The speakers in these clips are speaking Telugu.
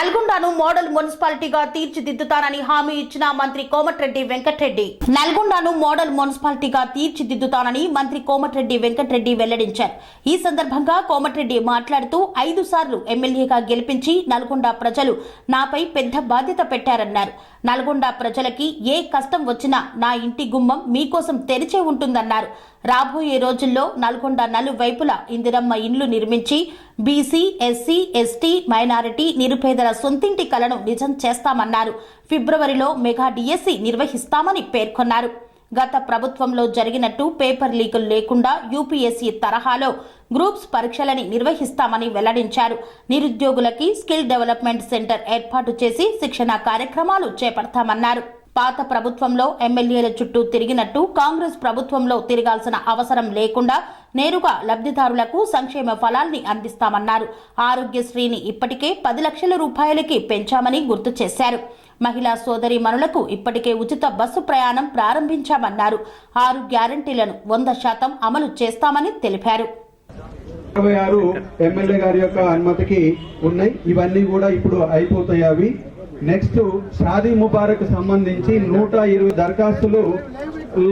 నల్గొండను మోడల్ మున్సిపాలిటీగా తీర్చిదిద్దుతానని హామీ ఇచ్చిన మంత్రి కోమటిరెడ్డి వెంకటరెడ్డి. నల్గొండను మోడల్ మున్సిపాలిటీగా తీర్చిదిద్దుతానని మంత్రి కోమటిరెడ్డి వెంకటరెడ్డి వెల్లడించారు. ఈ సందర్భంగా కోమటిరెడ్డి మాట్లాడుతూ ఐదు సార్లు ఎమ్మెల్యేగా గెలిపించి నల్గొండ ప్రజలు నాపై పెద్ద బాధ్యత పెట్టారన్నారు. నల్గొండ ప్రజలకి ఏ కష్టం వచ్చినా నా ఇంటి గుమ్మం మీకోసం తెరిచే ఉంటుందన్నారు. రాబోయే రోజుల్లో నల్గొండ నలువైపులా ఇందిరమ్మ ఇండ్లు నిర్మించి బీసీ ఎస్సీ ఎస్టీ మైనారిటీ నిరుపేదల సొంతింటి కలను నిజం చేస్తామన్నారు. ఫిబ్రవరిలో మెగా డిఎస్సి నిర్వహిస్తామని పేర్కొన్నారు. గత ప్రభుత్వంలో జరిగినట్టు పేపర్ లీకులు లేకుండా యూపీఎస్సీ తరహాలో గ్రూప్స్ పరీక్షలని నిర్వహిస్తామని వెల్లడించారు. నిరుద్యోగులకి స్కిల్ డెవలప్మెంట్ సెంటర్ ఏర్పాటు చేసి శిక్షణ కార్యక్రమాలు చేపడతామన్నారు. పాత ప్రభుత్వంలో ఎమ్మెల్యేల చుట్టూ తిరిగినట్టు కాంగ్రెస్ ప్రభుత్వంలో తిరగాల్సిన అవసరం లేకుండా నేరుగా లబ్ధిదారులకు సంక్షేమ ఫలాల్ని అందిస్తామన్నారు. ఆరోగ్యశ్రీని ఇప్పటికే పది లక్షల రూపాయలకి పెంచామని గుర్తు చేశారు. మహిళా సోదరి మనులకు ఇప్పటికే ఉచిత బస్సు ప్రయాణం ప్రారంభించామన్నారు. ఆరు గ్యారంటీలను వంద శాతం అమలు చేస్తామని తెలిపారు. ఇరవై ఆరు ఎమ్మెల్యే గారి యొక్క అనుమతికి ఉన్నాయి. ఇవన్నీ కూడా ఇప్పుడు అయిపోతాయి అవి. నెక్స్ట్ షాదీ ముబారక్ సంబంధించి నూట ఇరవై దరఖాస్తులు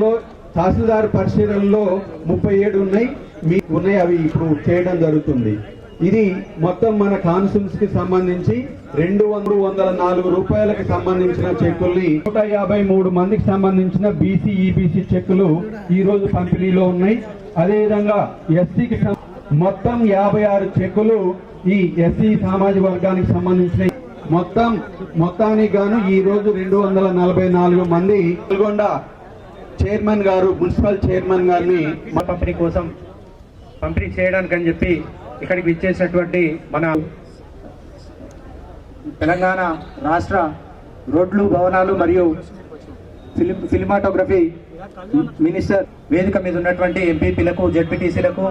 లో తహసీల్దార్ పరిశీలనలో ముప్పై ఏడు ఉన్నాయి. మీ ఉన్నాయి అవి ఇప్పుడు చేయడం జరుగుతుంది. ఇది మొత్తం మన కాన్సుల్స్కి సంబంధించి రెండు వందల వందల నాలుగు రూపాయలకు సంబంధించిన చెక్కుల్ని నూట యాభై మూడు మందికి సంబంధించిన బీసీ ఈబీసీ చెక్కులు ఈ రోజు పంపిణీలో ఉన్నాయి. అదేవిధంగా ఎస్సీకి మొత్తం యాభై ఆరు చెక్కులు ఈ ఎస్సీ సామాజిక వర్గానికి సంబంధించిన మొత్తం మొత్తానికి గాను ఈ రోజు రెండు వందల నలభై నాలుగు మంది నల్గొండ చైర్మన్ గారు మున్సిపల్ చైర్మన్ గారిని పంపిణీ కోసం పంపిణీ చేయడానికి అని చెప్పి ఇక్కడికి విచ్చేసినటువంటి మన తెలంగాణ రాష్ట్ర రోడ్లు భవనాలు మరియు ఫిలిం ఫిలిమాటోగ్రఫీ మినిస్టర్ వేదిక మీద ఉన్నటువంటి ఎంపీపీలకు జెడ్పీటీసీలకు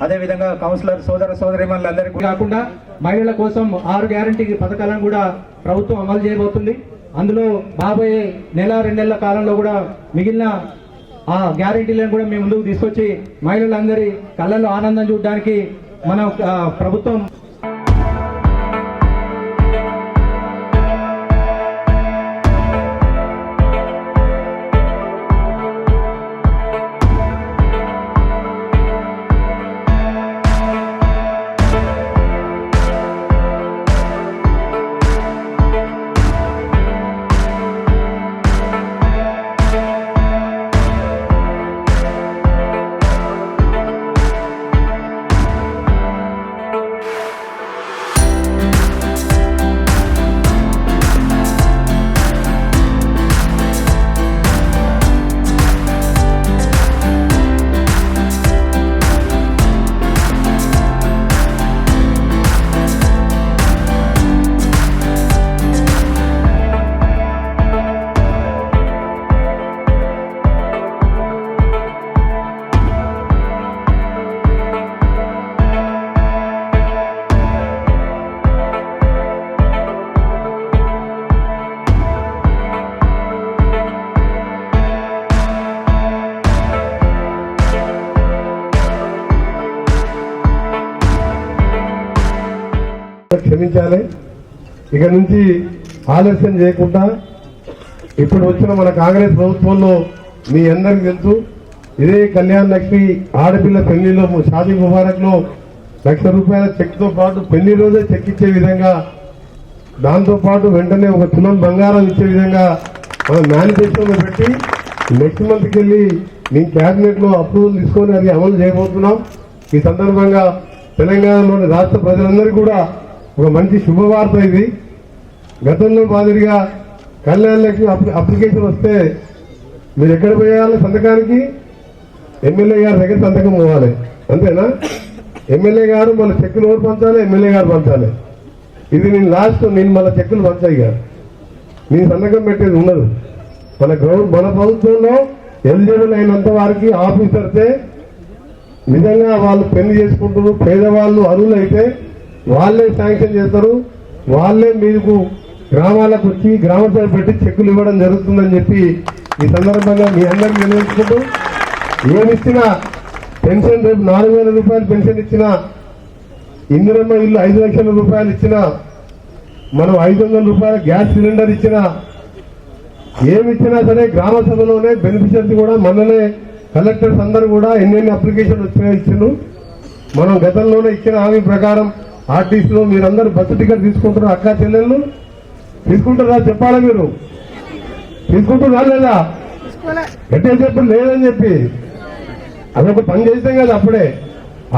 అదేవిధంగా కౌన్సిలర్ సోదర సోదరిమణులందరికీ కాకుండా మహిళల కోసం ఆరు గ్యారంటీ పథకాలను కూడా ప్రభుత్వం అమలు చేయబోతుంది. అందులో రాబోయే నెల రెండు నెలల కాలంలో కూడా మిగిలిన ఆ గ్యారంటీలను కూడా మేము ముందుకు తీసుకొచ్చి మహిళలందరి కళ్ళల్లో ఆనందం చూడడానికి మన ప్రభుత్వం నుంచి ఆలస్యం చేయకుండా ఇప్పుడు వచ్చిన మన కాంగ్రెస్ ప్రభుత్వంలో మీ అందరికి తెలుసు ఇదే కళ్యాణ్ లక్ష్మి ఆడపిల్ల పెళ్ళిలో షాదీ ముబారక్లో లక్ష రూపాయల చెక్తో పాటు పెళ్ళి రోజే చెక్ ఇచ్చే విధంగా దాంతో పాటు వెంటనే ఒక తులం బంగారం ఇచ్చే విధంగా మన మేనిఫెస్టోలో పెట్టి నెక్స్ట్ మంత్కి వెళ్ళి మీ క్యాబినెట్లో అప్రూవల్ తీసుకొని అది అమలు చేయబోతున్నాం. ఈ సందర్భంగా తెలంగాణలోని రాష్ట్ర ప్రజలందరికీ కూడా ఒక మంచి శుభవార్త ఇది. గతంలో మాదిరిగా కళ్యాణ లక్ష్మి అప్లి- అప్లికేషన్ వస్తే మీరు ఎక్కడ పోయాలి సంతకానికి? ఎమ్మెల్యే గారి దగ్గర సంతకం పోవాలి. అంతేనా? ఎమ్మెల్యే గారు మన చెక్కులు ఎవరు పంచాలి? ఎమ్మెల్యే గారు పంచాలి. ఇది నేను లాస్ట్ నేను మన చెక్కులు పంచాయి గారు నీ సంతకం పెట్టేది ఉండదు. మన గౌరవ మన ప్రభుత్వంలో ఎలిజిబుల్ అయినంత వారికి ఆఫీసర్సే నిజంగా వాళ్ళు పెళ్ళి చేసుకుంటారు. పేదవాళ్ళు అరువులు అయితే వాళ్ళే శాంక్షన్ చేస్తారు. వాళ్ళే మీకు గ్రామాలకు వచ్చి గ్రామ సభ పెట్టి చెక్కులు ఇవ్వడం జరుగుతుందని చెప్పి ఈ సందర్భంగా మీ అందరికి నిర్వహించుకుంటూ ఏమిచ్చినా పెన్షన్ రేపు నాలుగు వేల రూపాయలు పెన్షన్ ఇచ్చినా ఇందిరమ్మ ఇల్లు ఐదు లక్షల రూపాయలు ఇచ్చినా మనం ఐదు వందల రూపాయల గ్యాస్ సిలిండర్ ఇచ్చినా ఏమిచ్చినా సరే గ్రామ సభలోనే బెనిఫిషియర్స్ కూడా మననే కలెక్టర్స్ అందరూ కూడా ఎన్నెన్ని అప్లికేషన్ వచ్చినాయో ఇచ్చిండ్రు మనం గతంలోనే ఇచ్చిన హామీ ప్రకారం ఆర్టీసీలో మీరందరూ బస్సు టికెట్ తీసుకుంటున్నారు అక్క చెల్లెళ్ళు. తీసుకుంటారా చెప్పాలా మీరు? తీసుకుంటున్నారా లేదా ఎట్టే చెప్పి లేదని చెప్పి. అదొక పని చేసాం కదా అప్పుడే.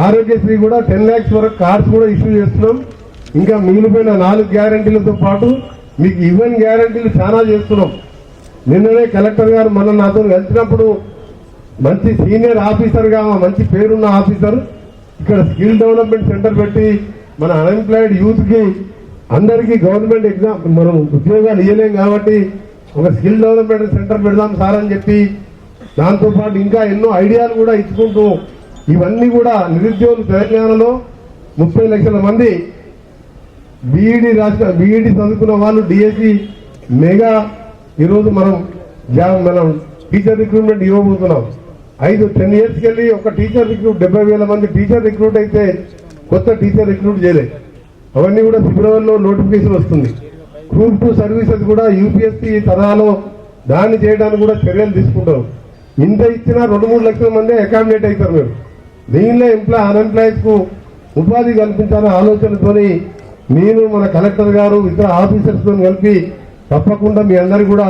ఆరోగ్యశ్రీ కూడా టెన్ ల్యాక్స్ వరకు కార్డ్స్ కూడా ఇష్యూ చేస్తున్నాం. ఇంకా మిగిలిపోయిన నాలుగు గ్యారంటీలతో పాటు మీకు ఈవెన్ గ్యారంటీలు చాలా చేస్తున్నాం. నిన్ననే కలెక్టర్ గారు మన నాతో కలిసినప్పుడు మంచి సీనియర్ ఆఫీసర్గా మంచి పేరున్న ఆఫీసర్ ఇక్కడ స్కిల్ డెవలప్మెంట్ సెంటర్ పెట్టి మన అన్ఎంప్లాయిడ్ యూత్కి అందరికీ గవర్నమెంట్ ఎగ్జామ్ మనం ఉద్యోగాలు ఇవ్వలేం కాబట్టి ఒక స్కిల్ డెవలప్మెంట్ సెంటర్ పెడదాం సార్ అని చెప్పి దాంతోపాటు ఇంకా ఎన్నో ఐడియాలు కూడా ఇచ్చుకుంటూ ఇవన్నీ కూడా నిరుద్యోగులు తెలంగాణలో ముప్పై లక్షల మంది బీఈడి రాష్ట్ర బీఈడి చదువుకున్న వాళ్ళు డిఎస్సి మెగా ఈరోజు మనం మనం టీచర్ రిక్రూట్మెంట్ ఇవ్వబోతున్నాం. ఐదు టెన్ ఇయర్స్కి వెళ్ళి ఒక టీచర్ రిక్రూట్ డెబ్బై వేల మంది టీచర్ రిక్రూట్ అయితే కొత్త టీచర్ రిక్రూట్ చేయలేదు. అవన్నీ కూడా ఫిబ్రవరిలో నోటిఫికేషన్ వస్తుంది. గ్రూప్ టూ సర్వీసెస్ కూడా యూపీఎస్సీ తరహాలో దాన్ని చేయడానికి కూడా చర్యలు తీసుకుంటాం. ఇంత ఇచ్చినా రెండు మూడు లక్షల మంది అకామిడేట్ అవుతారు మీరు. దీనిలో ఎంప్లాయ్ అన్ఎంప్లాయీస్కు ఉపాధి కల్పించాలనే ఆలోచనతోని నేను మన కలెక్టర్ గారు ఇతర ఆఫీసర్స్తో కలిపి తప్పకుండా మీ అందరికి కూడా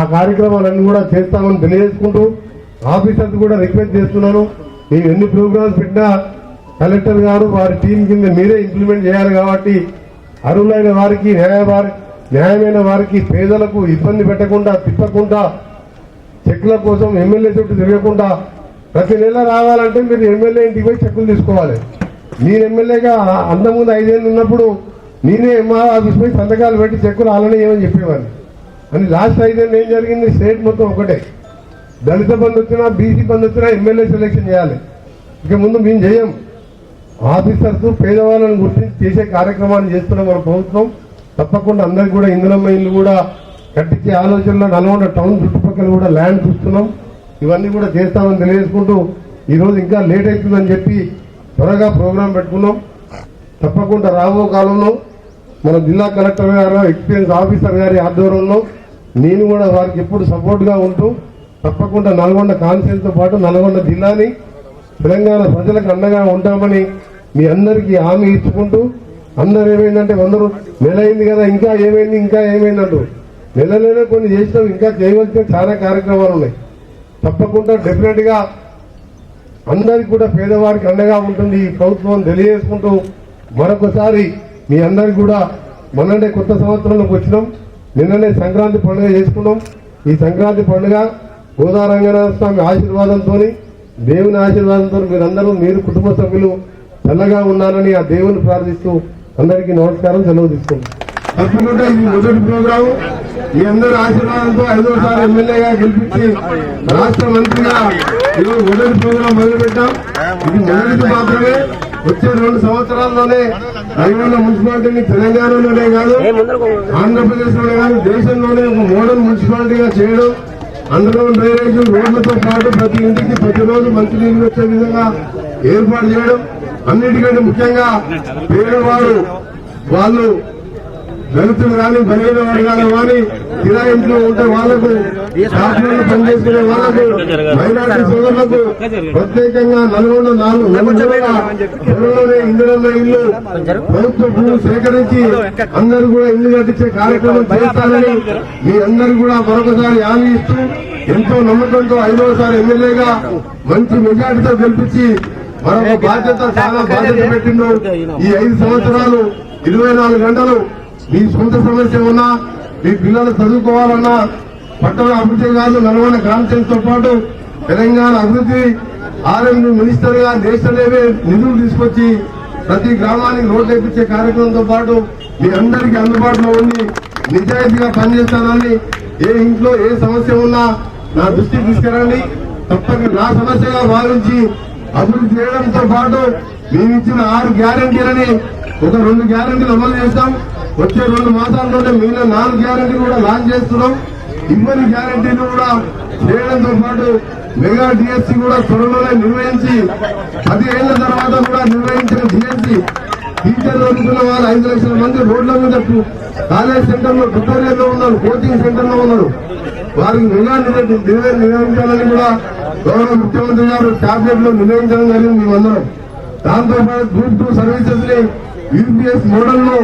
ఆ కార్యక్రమాలన్నీ కూడా చేస్తామని తెలియజేసుకుంటూ ఆఫీసర్స్ కూడా రిక్వెస్ట్ చేస్తున్నాను. మేము ఎన్ని ప్రోగ్రామ్స్ పెట్టినా కలెక్టర్ గారు వారి టీం కింద మీరే ఇంప్లిమెంట్ చేయాలి కాబట్టి అరువులైన వారికి న్యాయ న్యాయమైన వారికి పేదలకు ఇబ్బంది పెట్టకుండా తిప్పకుండా చెక్కుల కోసం ఎమ్మెల్యే చుట్టూ తిరగకుండా ప్రతి నెల రావాలంటే మీరు ఎమ్మెల్యే ఇంటికి పోయి చెక్కులు తీసుకోవాలి. నేను ఎమ్మెల్యేగా అంతకుముందు ఐదేళ్ళు ఉన్నప్పుడు నేనే ఎంఆర్ ఆఫీస్ పోయి సంతకాలు పెట్టి చెక్కులు అలానే ఏమని చెప్పేవాడిని అని లాస్ట్ ఐదేళ్ళు ఏం జరిగింది? స్టేట్ మొత్తం ఒకటే. దళిత బంధు వచ్చినా బీసీ బంధు వచ్చినా ఎమ్మెల్యే సెలెక్షన్ చేయాలి. ఇక ముందు మేము చేయం. ఆఫీసర్స్ పేదవాళ్ళని గుర్తించి చేసే కార్యక్రమాన్ని చేస్తున్న మన ప్రభుత్వం. తప్పకుండా అందరికి కూడా ఇందులమ్మ ఇల్లు కూడా కట్టించే ఆలోచనలో నల్గొండ టౌన్ చుట్టుపక్కల కూడా ల్యాండ్ చూస్తున్నాం. ఇవన్నీ కూడా చేస్తామని తెలియజేసుకుంటూ ఈరోజు ఇంకా లేట్ అవుతుందని చెప్పి త్వరగా ప్రోగ్రాం పెట్టుకున్నాం. తప్పకుండా రాబో కాలంలో మన జిల్లా కలెక్టర్ గారు ఎక్స్పీరియన్స్ ఆఫీసర్ గారి ఆధ్వర్యంలో నేను కూడా వారికి ఎప్పుడు సపోర్ట్గా ఉంటూ తప్పకుండా నల్గొండ కాన్సెన్స్తో పాటు నల్గొండ జిల్లాని తెలంగాణ ప్రజలకు అండగా ఉంటామని మీ అందరికీ హామీ ఇచ్చుకుంటూ అందరు ఏమైందంటే అందరూ నెల అయింది కదా ఇంకా ఏమైంది ఇంకా ఏమైందంటూ నెలలోనే కొన్ని చేసినాం ఇంకా చేయవలసిన చాలా కార్యక్రమాలు ఉన్నాయి. తప్పకుండా డెఫినెట్గా అందరికి కూడా పేదవారికి అండగా ఉంటుంది ఈ ప్రభుత్వం తెలియజేసుకుంటూ మరొకసారి మీ అందరికి కూడా మొన్ననే కొత్త సంవత్సరంలోకి వచ్చినాం. నిన్ననే సంక్రాంతి పండుగ చేసుకున్నాం. ఈ సంక్రాంతి పండుగ గోదారంగనాథ స్వామి ఆశీర్వాదంతో దేవుని ఆశీర్వాదంతో మీరందరూ మీరు కుటుంబ సభ్యులు చల్లగా ఉండాలని ఆ దేవుని ప్రార్థిస్తూ అందరికీ నమస్కారం సెలవు తీసుకుంటాం తప్పకుండా ఇది మొదటి ప్రోగ్రాము. మీ అందరి ఆశీర్వాదంతో ఐదోసారి ఎమ్మెల్యేగా గెలిపించి రాష్ట్ర మంత్రిగా ఈరోజు మొదటి ప్రోగ్రాం మొదలు పెట్టాం ఇది మొదటిది మాత్రమే. వచ్చే రెండు సంవత్సరాల్లోనే నల్గొండ మున్సిపాలిటీని తెలంగాణలోనే కాదు ఆంధ్రప్రదేశ్లోనే కాదు దేశంలోనే ఒక మోడల్ మున్సిపాలిటీగా చేయడం అందులో డ్రైనేజ్ రోడ్లతో పాటు ప్రతి ఇంటికి ప్రతిరోజు మంచినీళ్ళు వచ్చే విధంగా ఏర్పాటు చేయడం. అన్నిటికంటే ముఖ్యంగా పేదవారు వాళ్ళు దళితులు కానీ బలహీన వర్గాలు కానీ కిరాయింట్లో ఉంటే వాళ్ళకు షాపులలో పనిచేసుకునే వాళ్ళకు మైనార్టీ సోదరులకు ప్రత్యేకంగా నల్గొండ నాలుగు నలుగురుగా త్వరలోనే ఇల్లు ప్రభుత్వ భూమి సేకరించి అందరూ కూడా ఇల్లు కట్టించే కార్యక్రమం చేస్తారని మీ అందరూ కూడా మరొకసారి హామీ ఇస్తూ ఎంతో నమ్మకంతో ఐదవసారి ఎమ్మెల్యేగా మంచి మెజార్టీతో గెలిపించి మరొక బాధ్యత చాలా బాధ్యత పెట్టిండు. ఈ ఐదు సంవత్సరాలు ఇరవై నాలుగు గంటలు మీ సొంత సమస్య ఉన్నా మీ పిల్లలు చదువుకోవాలన్నా పట్టణ అభివృద్ధి కాదు నల్గొండ కాన్ఫరెన్స్తో పాటు తెలంగాణ అభివృద్ధి ఆర్ఎండి మినిస్టర్గా నేషనల్ హైవే నిధులు తీసుకొచ్చి ప్రతి గ్రామానికి రోడ్లు వేయించే కార్యక్రమంతో పాటు మీ అందరికీ అందుబాటులో ఉండి నిజాయితీగా పనిచేస్తానని ఏ ఇంట్లో ఏ సమస్య ఉన్నా నా దృష్టికి తీసుకురండి. తప్పక నా సమస్యగా భావించి అభివృద్ధి చేయడంతో పాటు మేము ఇచ్చిన ఆరు గ్యారంటీలని ఒక రెండు గ్యారంటీలు అమలు చేస్తాం. వచ్చే రెండు మాసాల్లోనే మిగిలిన నాలుగు గ్యారెంటీ కూడా లాంచ్ చేస్తున్నాం. ఇవ్వని గ్యారంటీలు కూడా చేయడంతో పాటు మెగా డిఎస్సి కూడా త్వరలోనే నిర్వహించి పది ఏళ్ళ తర్వాత కూడా నిర్వహించిన డిఎస్సి టీచర్ అనుకున్న వారు ఐదు లక్షల మంది రోడ్ల మీద కాలేజ్ సెంటర్లో లో ఉన్నారు కోచింగ్ సెంటర్లో ఉన్నారు. వారికి మెగా నిర్వహించాలని కూడా గౌరవ ముఖ్యమంత్రి గారు టాబ్లెట్లో నిర్ణయించడం జరిగింది మేమందరం. దాంతో పాటు గ్రూప్ టూ సర్వీసెస్ని యూపీఎస్ మోడల్లో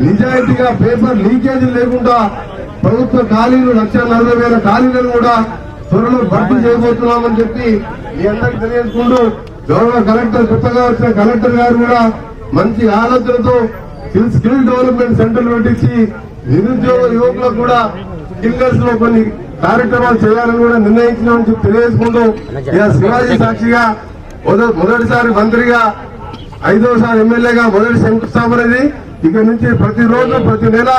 నిజాయితీగా పేపర్ లీకేజీ లేకుండా ప్రభుత్వ ఖాళీలు లక్ష నలభై వేల ఖాళీలను కూడా త్వరలో భర్తీ చేయబోతున్నామని చెప్పి మీ అందరికి తెలియజేసుకుంటూ గౌరవ కలెక్టర్ కొత్తగా వచ్చిన కలెక్టర్ గారు కూడా మంచి ఆలోచనతో స్కిల్ డెవలప్మెంట్ సెంటర్లు పెట్టించి నిరుద్యోగ యువకులకు కూడా స్కిల్లర్స్లో కొన్ని కార్యక్రమాలు చేయాలని కూడా నిర్ణయించినామని చెప్పి తెలియజేసుకుంటూ శివాజీ సాక్షిగా మొద- మొదటిసారి మంత్రిగా ఐదోసారి ఎమ్మెల్యేగా మొదటి శంకుస్థాపన ఇది. ఇక నుంచి ప్రతిరోజు ప్రతి నెల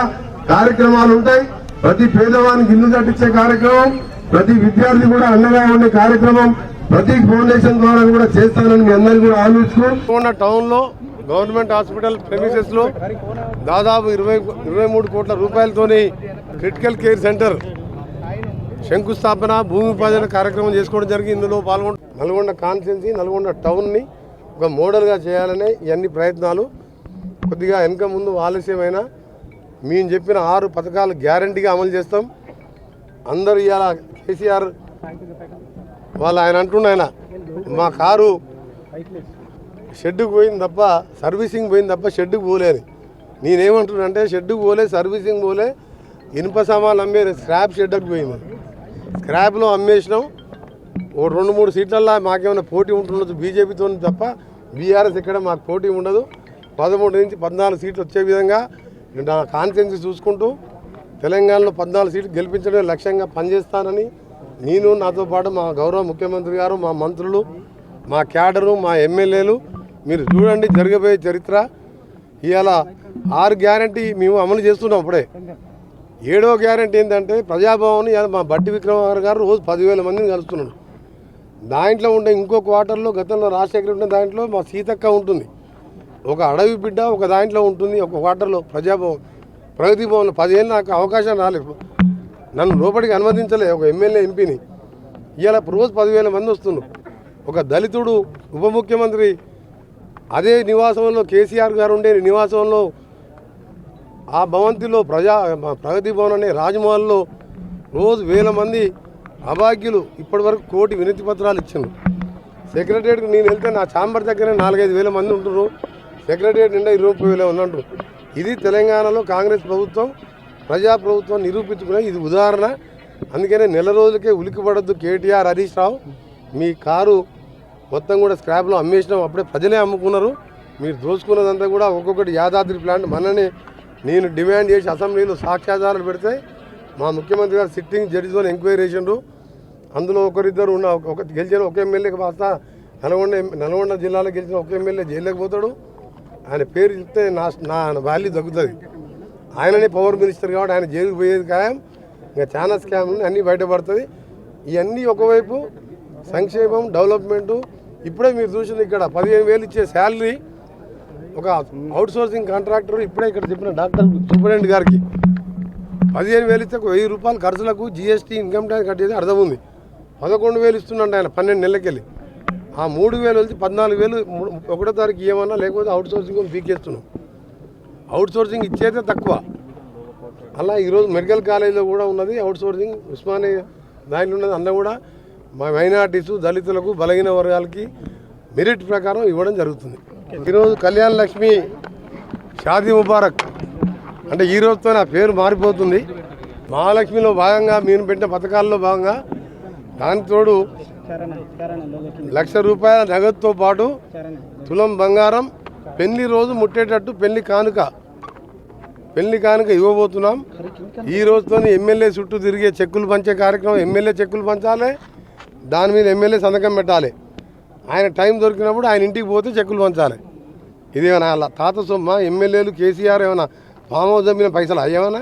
కార్యక్రమాలు ఉంటాయి. ప్రతి పేదవానికి ఇల్లు కట్టించే కార్యక్రమం ప్రతి విద్యార్థి కూడా అండగా ఉండే కార్యక్రమం ప్రతి ఫౌండేషన్ ద్వారా కూడా చేస్తానని మీ అందరికీ కూడా ఆలోచించుకోండి టౌన్లో గవర్నమెంట్ హాస్పిటల్ ప్రెమిసెస్లో దాదాపు ఇరవై ఇరవై మూడు కోట్ల రూపాయలతోని క్రిటికల్ కేర్ సెంటర్ శంకుస్థాపన భూమి విభజన కార్యక్రమం చేసుకోవడం జరిగింది ఇందులో పాల్గొంట నల్గొండ కాన్స్టిట్యున్సీ నల్గొండ టౌన్ని ఒక మోడల్గా చేయాలనే ఇవన్నీ ప్రయత్నాలు కొద్దిగా వెనక ముందు ఆలస్యమైనా మేము చెప్పిన ఆరు పథకాలు గ్యారంటీగా అమలు చేస్తాం. అందరూ ఇవాళ కేసీఆర్ వాళ్ళు ఆయన అంటుండే ఆయన మా కారు షెడ్డుకు పోయింది తప్ప సర్వీసింగ్ పోయింది తప్ప షెడ్డుకు పోలేని నేనేమంటున్నానంటే షెడ్డుకు పోలే సర్వీసింగ్ పోలే ఇనుప సామాన్లు అమ్మే స్క్రాప్ షెడ్డుకు పోయింది. స్క్రాప్లో అమ్మేసినాం. ఓ రెండు మూడు సీట్లల్లో మాకేమైనా పోటీ ఉంటుండదు బీజేపీతో తప్ప బీఆర్ఎస్ ఎక్కడ మాకు పోటీ ఉండదు. పదమూడు నుంచి పద్నాలుగు సీట్లు వచ్చే విధంగా నా కాన్ఫిడెన్స్ చూసుకుంటూ తెలంగాణలో పద్నాలుగు సీట్లు గెలిపించడమే లక్ష్యంగా పనిచేస్తానని నేను నాతో పాటు మా గౌరవ ముఖ్యమంత్రి గారు మా మంత్రులు మా క్యాడరు మా ఎమ్మెల్యేలు మీరు చూడండి జరగబోయే చరిత్ర. ఇవాళ ఆరు గ్యారంటీ మేము అమలు చేస్తున్నాం అప్పుడే ఏడో గ్యారంటీ ఏంటంటే ప్రజాభవన్ మా బట్టి విక్రమార్ గారు రోజు పదివేల మందిని కలుస్తున్నాడు. దాంట్లో ఉండే ఇంకో క్వార్టర్లో గతంలో రాజశేఖర్ ఉండే దాంట్లో మా సీతక్క ఉంటుంది. ఒక అడవి బిడ్డ ఒక దాంట్లో ఉంటుంది ఒక వాటర్లో ప్రజాభవన్ ప్రగతి భవన్ పదిహేను నాకు అవకాశం రాలేదు. నన్ను లోపలికి అనుమతించలే ఒక ఎమ్మెల్యే ఎంపీని. ఇవాళ రోజు పదివేల మంది వస్తున్నారు. ఒక దళితుడు ఉప ముఖ్యమంత్రి అదే నివాసంలో కేసీఆర్ గారు ఉండే నివాసంలో ఆ భవంతిలో ప్రజా ప్రగతి భవన్ అనే రాజమహల్లో రోజు వేల మంది అభాగ్యులు ఇప్పటివరకు కోటి వినతి పత్రాలు ఇచ్చిండ్రు సెక్రటరీకి నేను వెళ్తే నా ఛాంబర్ దగ్గర నాలుగైదు వేల మంది ఉంటున్నారు. సెక్రటరియట్ నిండా ఇరవై ముప్పై వేలే ఉన్నట్టు ఇది తెలంగాణలో కాంగ్రెస్ ప్రభుత్వం ప్రజా ప్రభుత్వం నిరూపించుకునే ఇది ఉదాహరణ. అందుకనే నెల రోజులకే ఉలికిపడద్దు కేటీఆర్ హరీష్ రావు. మీ కారు మొత్తం కూడా స్క్రాప్లో అమ్మేసినాం అప్పుడే ప్రజలే అమ్ముకున్నారు. మీరు దోచుకున్నదంతా కూడా ఒక్కొక్కటి యాదాద్రి ప్లాంట్ మననే. నేను డిమాండ్ చేసి అసెంబ్లీలో సాక్ష్యాధారాలు పెడితే మా ముఖ్యమంత్రి గారు సిట్టింగ్ జడ్జితో ఎంక్వైరీ చేసిండ్రు అందులో ఒకరిద్దరు ఉన్న ఒక గెలిచిన ఒక ఎమ్మెల్యేకి కాస్త నల్గొండ నల్గొండ జిల్లాలో గెలిచిన ఒక ఎమ్మెల్యే జైల్లోకి పోతాడు. ఆయన పేరు చెప్తే నా నా వాల్యూ తగ్గుతుంది. ఆయననే పవర్ మినిస్టర్ కాబట్టి ఆయన జైలుకి పోయేది ఖాయం. ఇంకా చాలా స్కామ్లు అన్నీ బయటపడుతుంది. ఇవన్నీ ఒకవైపు సంక్షేమం డెవలప్మెంటు ఇప్పుడే మీరు చూసింది ఇక్కడ పదిహేను వేలు ఇచ్చే శాలరీ ఒక అవుట్ సోర్సింగ్ కాంట్రాక్టర్ ఇప్పుడే ఇక్కడ చెప్పిన డాక్టర్ సూపరింటెండెంట్ గారికి. పదిహేను వేలు ఇస్తే ఒక వెయ్యి రూపాయలు ఖర్చులకు జిఎస్టీ ఇన్కమ్ ట్యాక్స్ కట్టేది అర్థముంది. పదకొండు వేలు ఇస్తున్నాడు ఆయన పన్నెండు నెలలకెళ్ళి. ఆ మూడు వేలు వచ్చి పద్నాలుగు వేలు ఒకటో తారీఖు ఇవ్వమన్నా లేకపోతే అవుట్ సోర్సింగ్ పీకేస్తున్నాం అవుట్ సోర్సింగ్ ఇచ్చేదే తక్కువ. అలా ఈరోజు మెడికల్ కాలేజీలో కూడా ఉన్నది అవుట్ సోర్సింగ్ ఉస్మానియా దానిలో ఉన్నది అందులో కూడా మా మైనార్టీసు దళితులకు బలహీన వర్గాలకి మెరిట్ ప్రకారం ఇవ్వడం జరుగుతుంది. ఈరోజు కళ్యాణ్ లక్ష్మి షాదీ ముబారక్ అంటే ఈ రోజుతో నా పేరు మారిపోతుంది. మహాలక్ష్మిలో భాగంగా మీరు పెట్టిన పథకాల్లో భాగంగా దానితోడు లక్ష రూపాయల నగదుతో పాటు తులం బంగారం పెళ్ళి రోజు ముట్టేటట్టు పెళ్ళి కానుక పెళ్ళి కానుక ఇవ్వబోతున్నాం. ఈ రోజుతో ఎమ్మెల్యే చుట్టూ తిరిగే చెక్కులు పంచే కార్యక్రమం ఎమ్మెల్యే చెక్కులు పంచాలి దాని మీద ఎమ్మెల్యే సంతకం పెట్టాలి. ఆయన టైం దొరికినప్పుడు ఆయన ఇంటికి పోతే చెక్కులు పంచాలి. ఇదేమన్నా అలా తాత సొమ్మ ఎమ్మెల్యేలు కేసీఆర్ ఏమైనా ఫామ్ హౌస్ అమ్మిన పైసలు అయ్యేమన్నా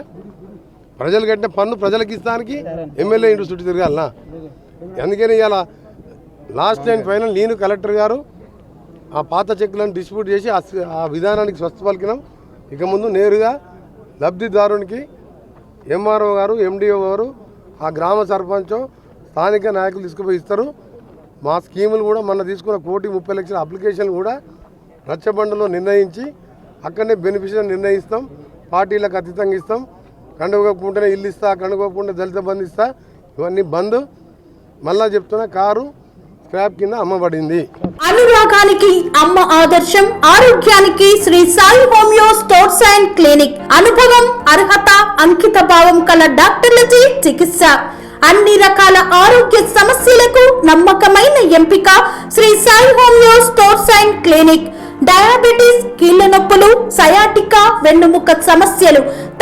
ప్రజలు కట్టిన పన్ను ప్రజలకు ఇస్తానికి ఎమ్మెల్యే ఇంటి చుట్టూ తిరగాలనా? అందుకని ఇలా లాస్ట్ టైం ఫైనల్ నేను కలెక్టర్ గారు ఆ పాత చెక్కులను డిస్ట్రిబ్యూట్ చేసి ఆ ఆ విధానానికి స్వస్థ పలికినాం ఇక ముందు నేరుగా లబ్ధిదారునికి ఎంఆర్ఓ గారు ఎండిఓ గారు ఆ గ్రామ సర్పంచ్ స్థానిక నాయకులు తీసుకుపోయి ఇస్తారు. మా స్కీములు కూడా మన తీసుకున్న కోటి ముప్పై లక్షల అప్లికేషన్లు కూడా రచ్చబండలో నిర్ణయించి అక్కడనే బెనిఫిషియర్ నిర్ణయిస్తాం. పార్టీలకు అతీతంగా ఇస్తాం. కండుకోకుండానే ఇల్లు ఇస్తా కండుకోకుండా దళిత బంధు ఇస్తా. ఇవన్నీ బంద్. మళ్ళా చెప్తున్నా కారు స్క్రాప్ కింద అమ్మబడింది. అనురాగానికి అమ్మ ఆదర్శం ఆరోగ్యానికి Shri Sai homeo stores and clinic. అనుభవం అర్హత అంకిత భావం కల డాక్టర్లచే చికిత్స. అన్ని రకాల ఆరోగ్య సమస్యలకు నమ్మకమైన ఎంపిక Shri Sai homeo stores and clinic. Diabetes కీళ్ళ నొప్పులు సయాటికా వెన్నుముక సమస్యలు